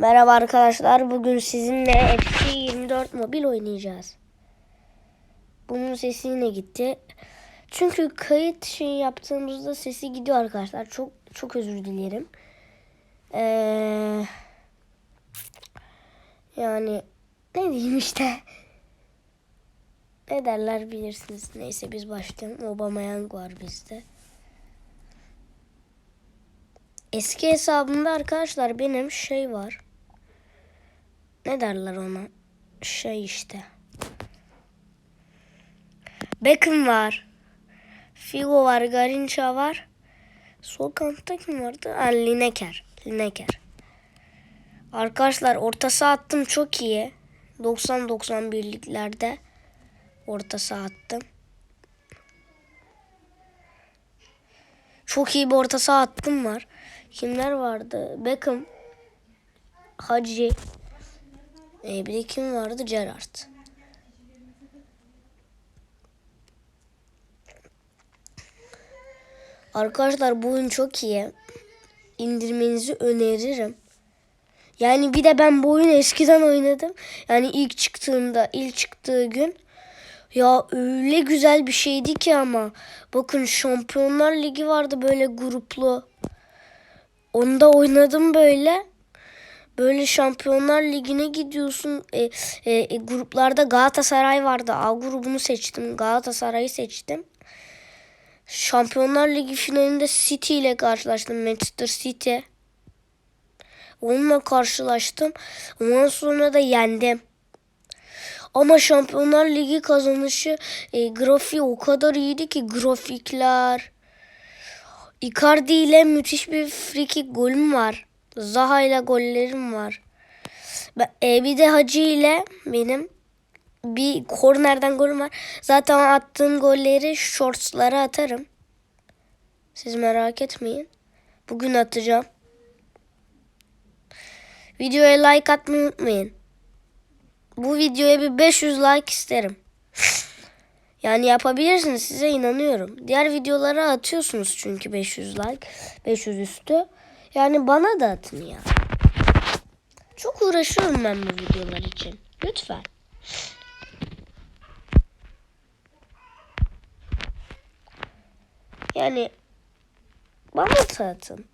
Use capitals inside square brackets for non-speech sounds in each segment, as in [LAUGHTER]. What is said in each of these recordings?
Merhaba arkadaşlar. Bugün sizinle FC 24 mobil oynayacağız. Bunun sesi yine gitti. Çünkü kayıt şey yaptığımızda sesi gidiyor arkadaşlar. Çok çok özür dilerim. Ee, yani ne diyeyim işte. Ne derler bilirsiniz. Neyse biz başlayalım. Obama var bizde. Eski hesabımda arkadaşlar benim şey var. Ne derler ona? Şey işte. Beckham var. Figo var. Garinca var. Sol kanatta kim vardı? Ha, Lineker. Lineker. Arkadaşlar orta saha attım çok iyi. 90-91'liklerde orta saha attım. Çok iyi bir orta saha attım var. Kimler vardı? Beckham, Hacı, ee, bir de kim vardı? Gerrard. Arkadaşlar bu oyun çok iyi. İndirmenizi öneririm. Yani bir de ben bu oyunu eskiden oynadım. Yani ilk çıktığında, ilk çıktığı gün ya öyle güzel bir şeydi ki ama. Bakın Şampiyonlar Ligi vardı böyle gruplu. Onda oynadım böyle. Böyle Şampiyonlar Ligi'ne gidiyorsun. E, e, e, gruplarda Galatasaray vardı. A grubunu seçtim. Galatasaray'ı seçtim. Şampiyonlar Ligi finalinde City ile karşılaştım. Manchester City. Onunla karşılaştım. Ondan sonra da yendim. Ama Şampiyonlar Ligi kazanışı e, grafiği o kadar iyiydi ki grafikler. Icardi ile müthiş bir free golüm var. Zaha ile gollerim var. E, bir de Hacı ile benim bir kornerden golüm var. Zaten attığım golleri shortslara atarım. Siz merak etmeyin. Bugün atacağım. Videoya like atmayı unutmayın. Bu videoya bir 500 like isterim. [LAUGHS] Yani yapabilirsiniz size inanıyorum. Diğer videolara atıyorsunuz çünkü 500 like, 500 üstü. Yani bana da atın ya. Çok uğraşıyorum ben bu videolar için. Lütfen. Yani bana da atın.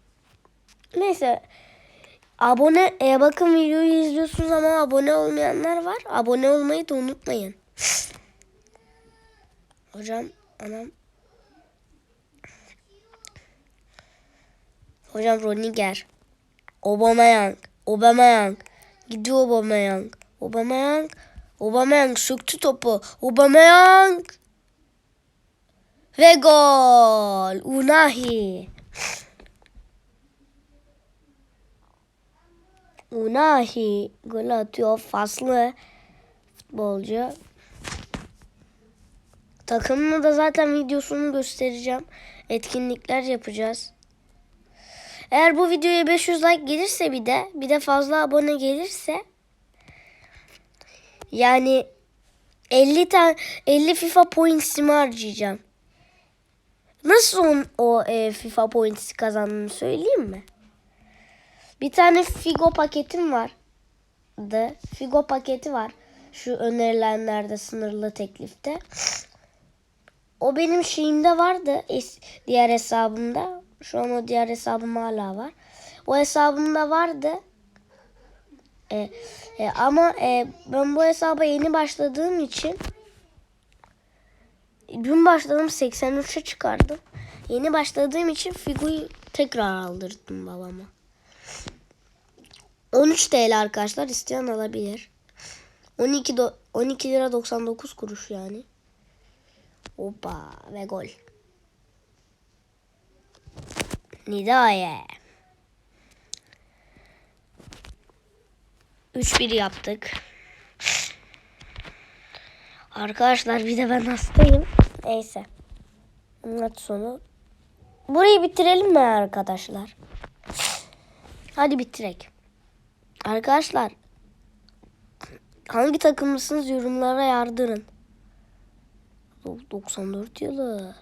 Neyse. Abone, e, bakın videoyu izliyorsunuz ama abone olmayanlar var. Abone olmayı da unutmayın. Hocam, anam. Hocam Roniger. Obameyang. Obameyang. Gidiyor Obameyang. Obameyang. Obameyang söktü topu. Obameyang. Ve gol. Unahi. Unahi gol atıyor. Faslı futbolcu. Takımını da zaten videosunu göstereceğim. Etkinlikler yapacağız. Eğer bu videoya 500 like gelirse bir de bir de fazla abone gelirse yani 50 tane 50 FIFA points'imi harcayacağım. Nasıl on, o e, FIFA points kazandığını söyleyeyim mi? Bir tane Figo paketim var. Da Figo paketi var. Şu önerilenlerde sınırlı teklifte. O benim şeyimde vardı. Es, diğer hesabımda. Şu an o diğer hesabım hala var. O hesabımda vardı. E, e, ama e, ben bu hesaba yeni başladığım için dün başladım 83'e çıkardım. Yeni başladığım için Figo'yu tekrar aldırdım babama. 13 TL arkadaşlar isteyen alabilir. 12 do 12 lira 99 kuruş yani. Hoppa ve gol. Nidaye. 3-1 yaptık. Arkadaşlar bir de ben hastayım. Neyse. Maç sonu. Burayı bitirelim mi arkadaşlar? Hadi bitirek. Arkadaşlar hangi takımlısınız yorumlara yardırın. 94 yılı.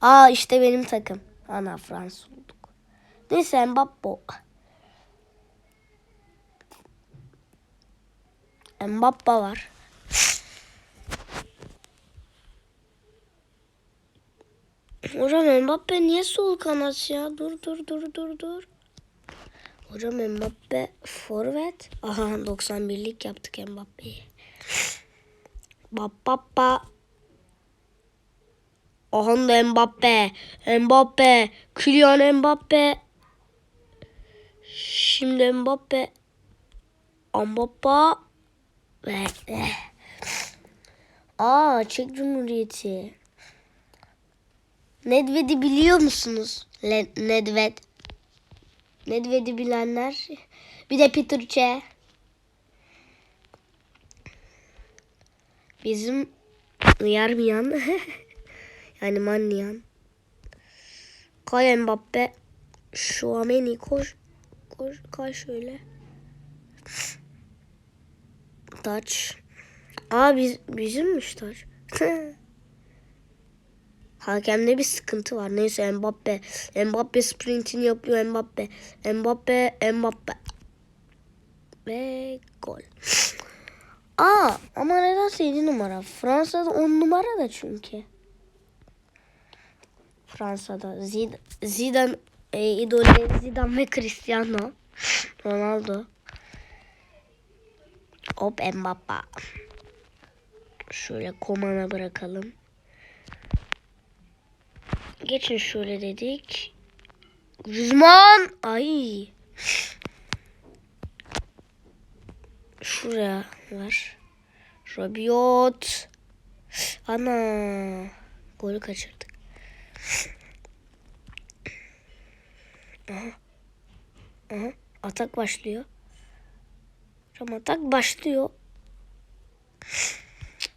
Aa işte benim takım. Ana Fransız olduk. Neyse Mbappe. Mbappe var. Hocam Mbappe niye sol kanat ya? Dur dur dur dur dur. Hocam Mbappe forvet. Aha 91'lik yaptık Mbappe'yi. Bap bap bap. Aha Mbappe. Mbappe. Kylian Mbappe. Şimdi Mbappe. Mbappe. Ve. Aa Çek Cumhuriyeti. Nedved'i biliyor musunuz? Le Nedved. Nedved'i bilenler. Bir de Peter Çe. Bizim Yarmiyan. [LAUGHS] yani Manniyan. Kay Mbappe. Şuameni koş. Koş kay şöyle. Taç. Aa biz, bizimmiş taç. [LAUGHS] Hakemde bir sıkıntı var. Neyse Mbappe. Mbappe sprintini yapıyor Mbappe. Mbappe, Mbappe. Ve gol. Aa ama nedense 7 numara. Fransa'da 10 numara da çünkü. Fransa'da Zid Zidane, e, idolü Zidane ve Cristiano Ronaldo. Hop Mbappe. Şöyle komana bırakalım. Geçin şöyle dedik. Griezmann. Ay. Şuraya var. Rabiot. Ana. Golü kaçırdık. Aha. Aha. Atak başlıyor. Tam atak başlıyor.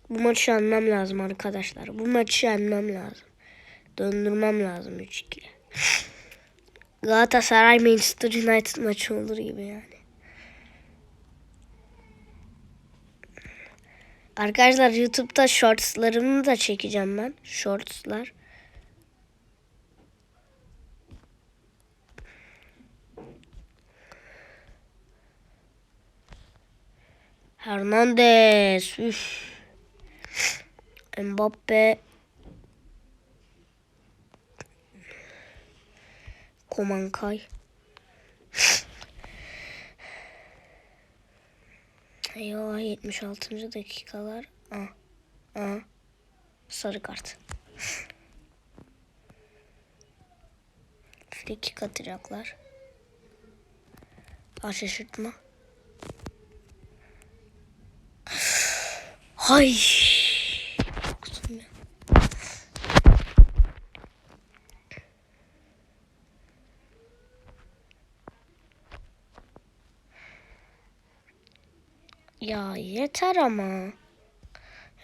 Bu maçı yenmem lazım arkadaşlar. Bu maçı yenmem lazım. Döndürmem lazım 3-2. Galatasaray Manchester United maçı olur gibi yani. Arkadaşlar YouTube'da shortslarımı da çekeceğim ben. Shortslar. Hernandez. Üf. Mbappe. Komankay. Eyvah 76. dakikalar. Aa, aa. Sarı kart. Frikik atacaklar. Aa Hay. Ya yeter ama.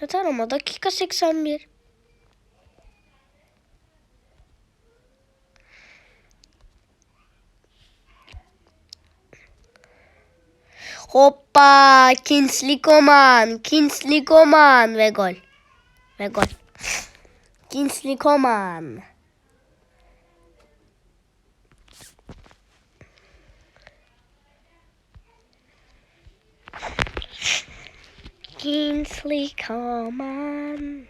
Yeter ama dakika 81. Hoppa! Kingsley Coman! Kingsley Coman! Ve gol. Ve gol. Kingsley Coman. Kingsley Coman.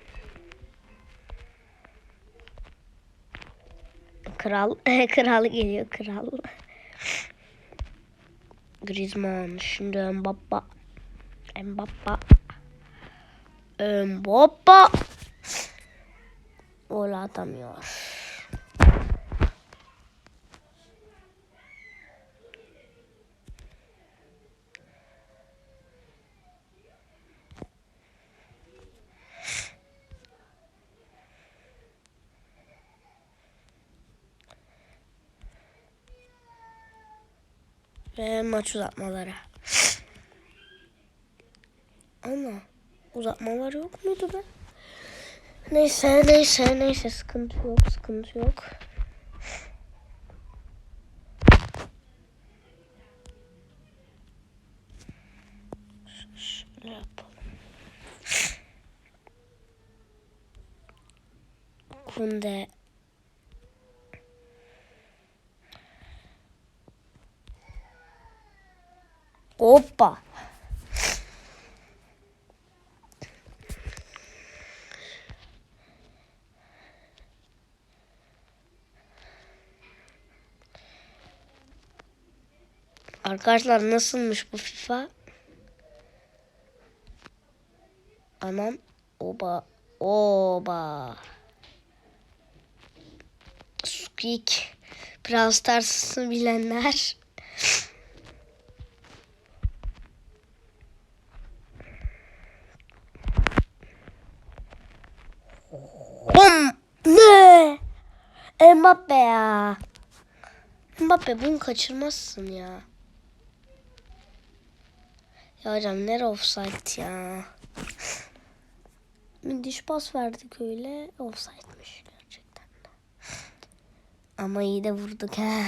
Kral, [LAUGHS] kral geliyor kral. Griezmann, şimdi Mbappe. Mbappe. Mbappe. Gol atamıyor. Ve maç uzatmaları. Ama uzatmalar yok muydu be? Neyse neyse neyse sıkıntı yok sıkıntı yok. Şöyle yapalım. Kunde Hoppa. Arkadaşlar nasılmış bu FIFA? Anam oba oba. Squeak. Brawl Stars'ı bilenler Mbappe ya. Mbappe bunu kaçırmazsın ya. Ya hocam nere offside ya? Diş pas verdik öyle. Offside'miş gerçekten de. Ama iyi de vurduk ha.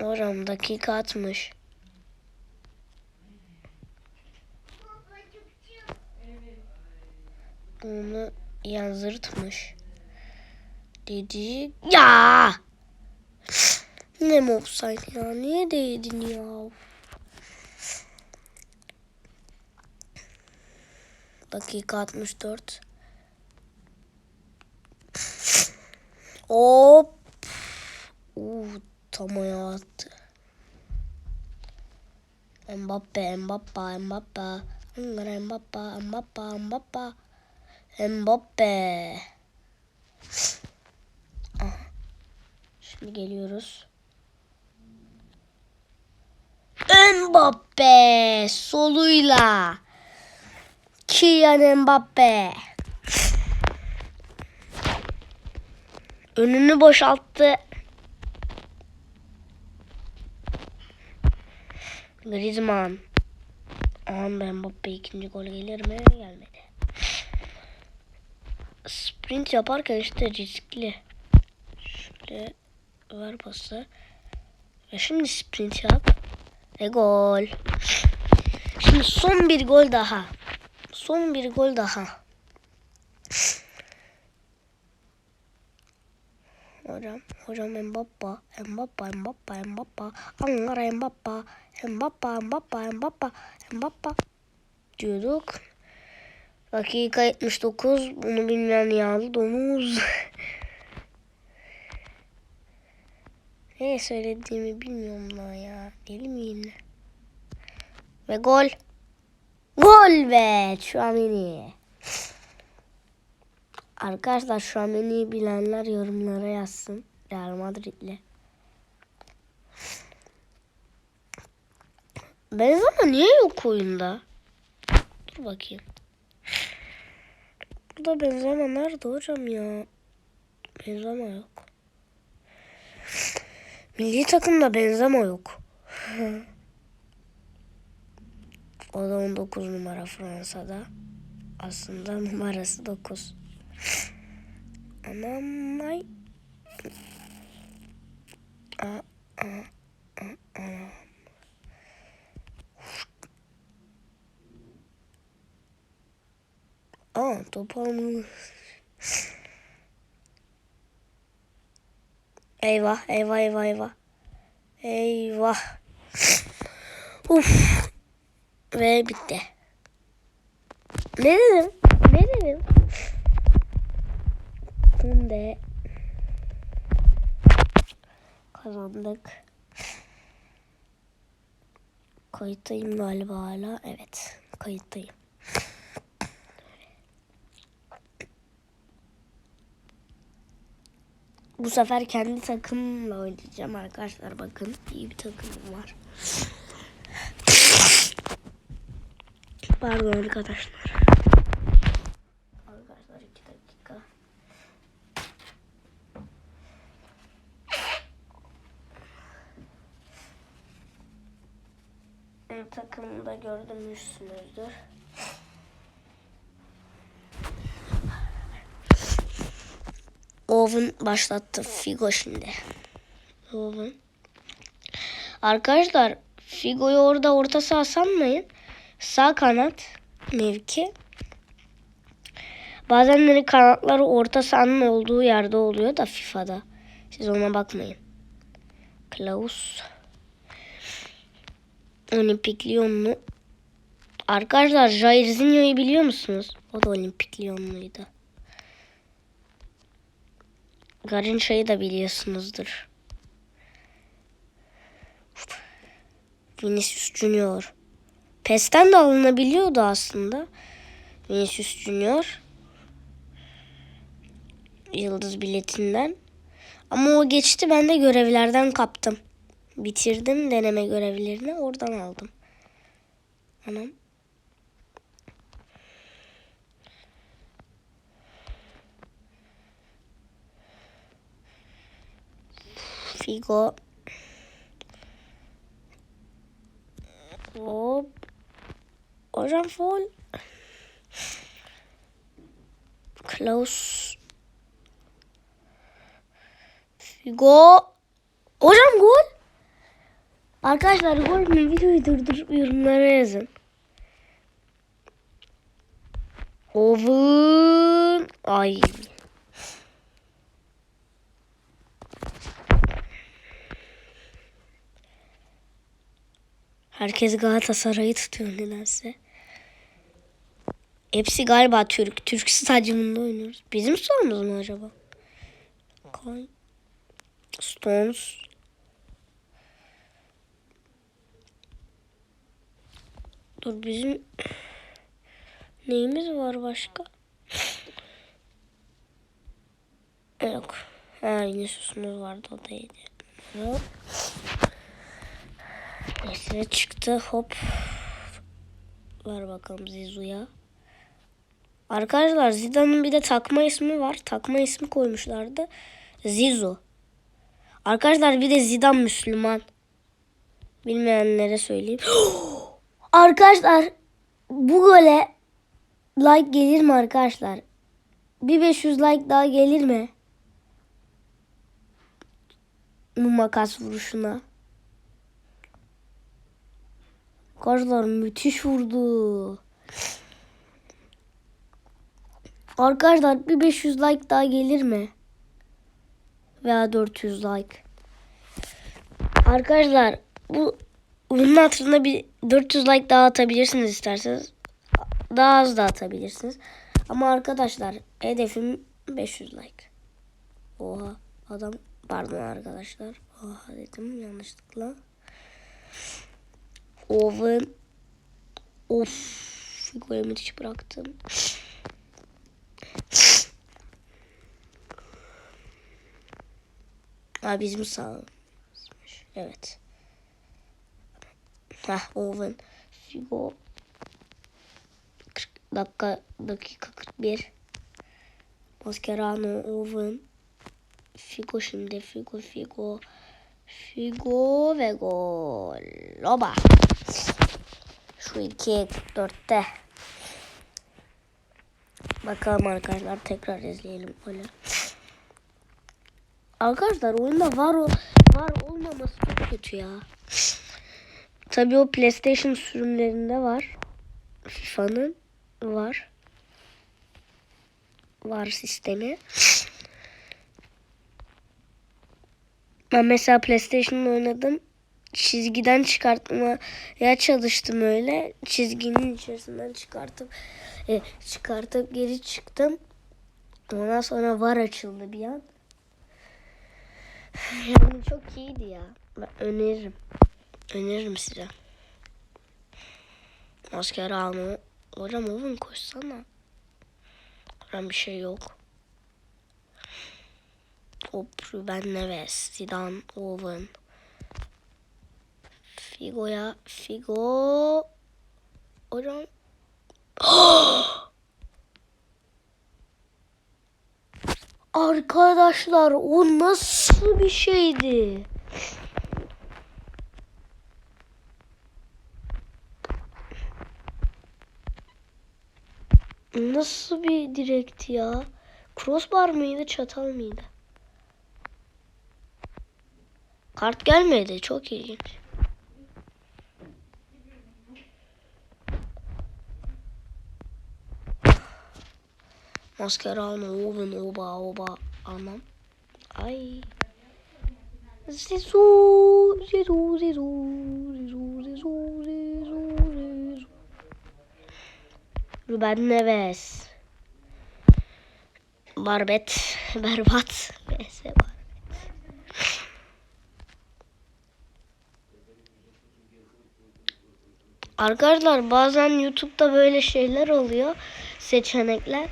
Hocam dakika atmış. Onu yazdırtmış. Dedi. Ya! [LAUGHS] Ne mi ya? Niye değdin ya? Dakika 64. Hop. Uuu tam ayağa attı. Mbappe, Mbappe, Mbappe. Ankara Mbappe, Mbappe, Mbappe. Mbappe. Ah. Şimdi geliyoruz. Mbappe soluyla. Kylian Mbappe. Önünü boşalttı. Griezmann. Aha Mbappe ikinci gol gelir mi? Gelmedi. Sprint yaparken işte riskli. Şöyle ver pası. Ve şimdi sprint yap. Ve gol. Şimdi son bir gol daha. Son bir gol daha. Hocam, hocam Mbappe, Mbappe, Mbappe, Mbappe, Ankara Mbappe, Mbappe, Mbappe, Mbappe, Mbappe diyorduk. Dakika 79. Bunu bilmeyen yağlı domuz. [LAUGHS] ne söylediğimi bilmiyorum lan ya. Deli miyim ne? Ve gol. Gol be Şuamini. Arkadaşlar Şuamini'yi bilenler yorumlara yazsın. Real Madrid'le. Benzema niye yok oyunda? Dur bakayım. Burada Benzema nerede hocam ya? Benzema yok. Milli takımda Benzema yok. [LAUGHS] o da 19 numara Fransa'da. Aslında [LAUGHS] numarası 9. Anam ay. Aa, aa, aa, aa. Aa top almış. Eyvah eyvah eyvah eyvah. Eyvah. Uf. Ve bitti. Ne dedim? Ne dedim? Şimdi kazandık. Kayıttayım galiba hala. Evet kayıttayım. Bu sefer kendi takımla oynayacağım arkadaşlar. Bakın iyi bir takımım var. Pardon arkadaşlar. Arkadaşlar iki dakika. Benim takımı da Oven başlattı Figo şimdi. Oven. Arkadaşlar Figo'yu orada orta saha sanmayın. Sağ kanat mevki. Bazenleri kanatları orta sahanın olduğu yerde oluyor da FIFA'da. Siz ona bakmayın. Klaus. Olimpik Lyonlu. Arkadaşlar Jairzinho'yu biliyor musunuz? O da Olimpik Lyonluydu. Garinça'yı da biliyorsunuzdur. Vinicius Junior. PES'ten de alınabiliyordu aslında. Vinicius Junior. Yıldız biletinden. Ama o geçti ben de görevlerden kaptım. Bitirdim deneme görevlerini oradan aldım. Anam. Figo. Hop. Hocam foul. Close. Figo. Hocam gol. Arkadaşlar gol mü videoyu durdurup yorumlara yazın. Oven. Ay. Herkes Galatasaray'ı tutuyor nedense. Hepsi galiba Türk. Türk stadyumunda oynuyoruz. Bizim sorumuz mu acaba? Stones. Dur bizim neyimiz var başka? Yok. Ha yine susumuz vardı o da iyiydi. Yok. Neyse çıktı hop. Ver bakalım Zizou'ya. Arkadaşlar Zidane'ın bir de takma ismi var. Takma ismi koymuşlardı. Zizou. Arkadaşlar bir de Zidane Müslüman. Bilmeyenlere söyleyeyim. [GASPS] arkadaşlar bu gole like gelir mi arkadaşlar? Bir 500 like daha gelir mi? Bu makas vuruşuna. Arkadaşlar müthiş vurdu. Arkadaşlar bir 500 like daha gelir mi? Veya 400 like. Arkadaşlar bu bunun hatırına bir 400 like daha atabilirsiniz isterseniz. Daha az da atabilirsiniz. Ama arkadaşlar hedefim 500 like. Oha adam pardon arkadaşlar. Oha dedim yanlışlıkla. Oven. Of. Figurayı müthiş bıraktım. Ha bizim sağımızmış. Evet. Hah Oven. Figo. 40 dakika dakika 41. Mascherano Oven. Figo şimdi Figo Figo. Figo ve gol. Oba. Şu 2 44'te. Bakalım arkadaşlar tekrar izleyelim böyle. Arkadaşlar oyunda var o var olmaması çok kötü ya. Tabii o PlayStation sürümlerinde var. FIFA'nın var. Var sistemi. Ben mesela PlayStation'da oynadım. Çizgiden çıkartmaya çalıştım öyle. Çizginin içerisinden çıkartıp e, çıkartıp geri çıktım. Ondan sonra var açıldı bir an. [SIGHS] Yani çok iyiydi ya. Ben öneririm. Öneririm size. Asker alma. Hocam oğlum koşsana. Hocam bir şey yok. Hop Ruben Neves, Zidane, Owen. Figo'ya, Figo. Hocam. [GASPS] Arkadaşlar o nasıl bir şeydi? Nasıl bir direkti ya? Crossbar mıydı, çatal mıydı? Kart gelmedi. Çok ilginç. Mascherano, Owen, Oba, Oba. Anam. Ay. Zizu, zizu, zizu, zizu, zizu, zizu, zizu. Ruben Neves. Barbet. Berbat. vs var. Arkadaşlar bazen YouTube'da böyle şeyler oluyor. Seçenekler.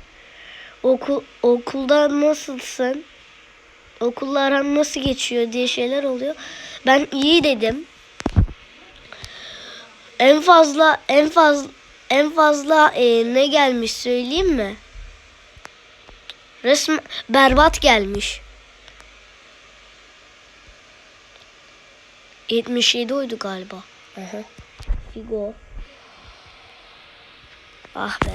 Okul, okulda nasılsın? Okulla aran nasıl geçiyor diye şeyler oluyor. Ben iyi dedim. En fazla en fazla en fazla e, ne gelmiş söyleyeyim mi? Resmen berbat gelmiş. 77 oydu galiba. Aha. Figo. Ah be.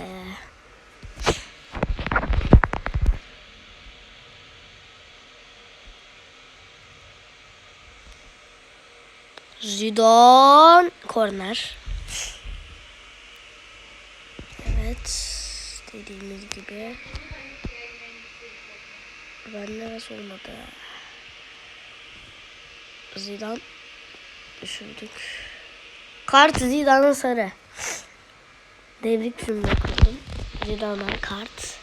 Zidane korner. Evet. Dediğimiz gibi. Ben neresi olmadı. Zidane düşürdük. Kart Zidane'ın sarı. Devrik cümle kurdum. Zidane'a kart.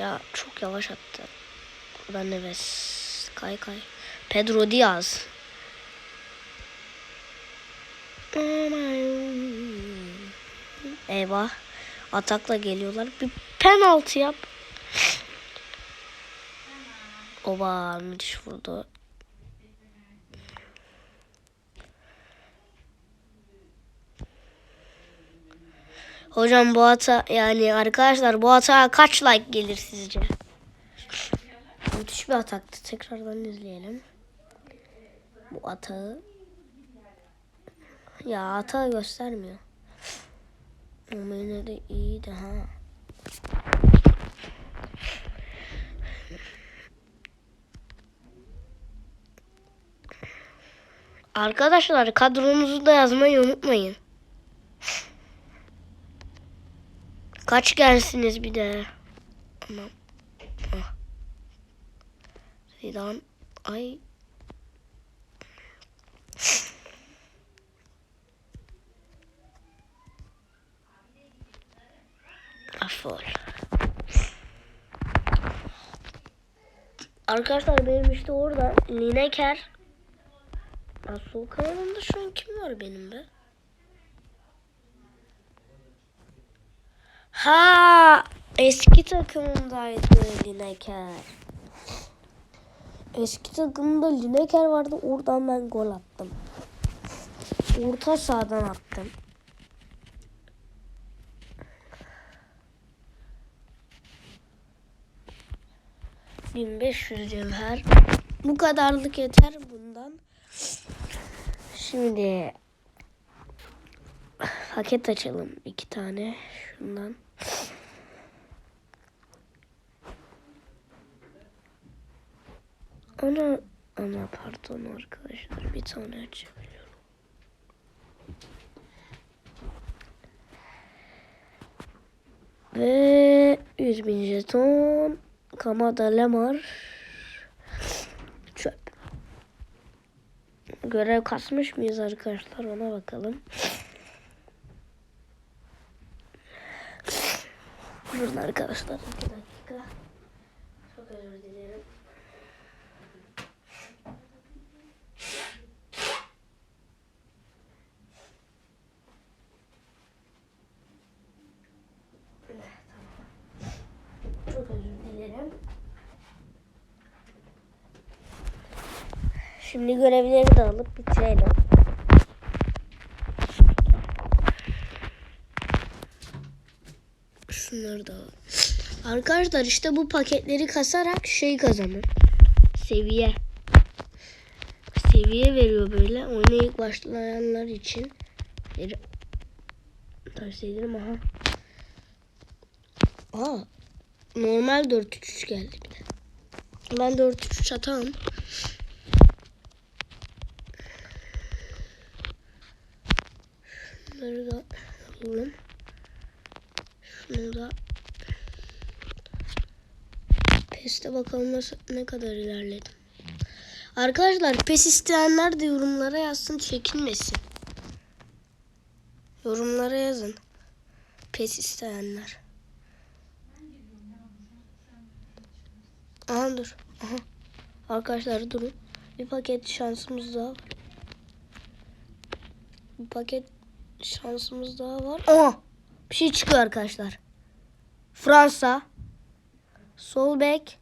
Ya çok yavaş attı. Ben Neves. Kay kay. Pedro Diaz. Eyvah. Atakla geliyorlar. Bir penaltı yap. Oba müthiş vurdu. Hocam bu hata yani arkadaşlar bu hata kaç like gelir sizce? Müthiş bir ataktı. Tekrardan izleyelim. Bu atağı. Ya hata göstermiyor. Ama de iyiydi ha. Arkadaşlar kadronuzu da yazmayı unutmayın. Kaç gelsiniz bir de. Tamam. Ah. Zidane. Ay. Afol. Arkadaşlar benim işte orada Lineker ya sol kanalımda şu an kim var benim be? Ha eski takımındaydı Lineker. Eski takımda Lineker vardı. Oradan ben gol attım. Orta sahadan attım. ...1500 cevher. Bu kadarlık yeter bundan. Şimdi paket açalım iki tane şundan. Ana ana pardon arkadaşlar bir tane açabiliyorum. Ve 100 bin jeton Kamada Lemar çöp. Görev kasmış mıyız arkadaşlar ona bakalım. Durun arkadaşlar iki dakika. Çok özür dilerim. Çok özür dilerim. Şimdi görevleri de alıp bitirelim. Şunları da. Arkadaşlar işte bu paketleri kasarak şey kazanır. Seviye. Seviye veriyor böyle. Oyuna ilk başlayanlar için. Tavsiye ederim aha. Aa, normal 4-3-3 geldi bir de. Ben 4-3-3 atamam. Şunları da alalım. Şunu da PES'te bakalım nasıl, ne kadar ilerledim. Arkadaşlar PES isteyenler de yorumlara yazsın çekinmesin. Yorumlara yazın. Pes isteyenler. Aha dur. Aha. Arkadaşlar durun. Bir paket şansımız daha var. Bir paket şansımız daha var. Aha. Bir şey çıkıyor arkadaşlar. Fransa. Sol bek.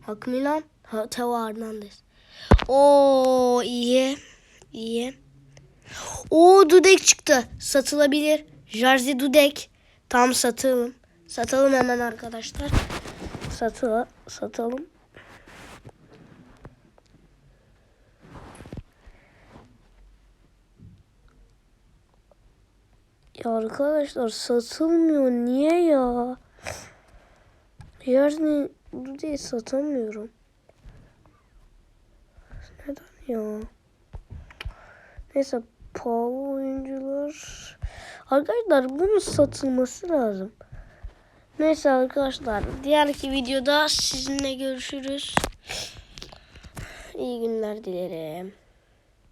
Hak Milan. Ha, Teo Hernandez. Oo iyi. İyi. Oo Dudek çıktı. Satılabilir. Jarzi Dudek. Tam satalım. Satalım hemen arkadaşlar. Satı satalım. Ya arkadaşlar satılmıyor. Niye ya? Jarzi Dudek'i satamıyorum. Neden ya? Neyse pahalı oyuncular. Arkadaşlar bunun satılması lazım. Neyse arkadaşlar diğerki videoda sizinle görüşürüz. İyi günler dilerim.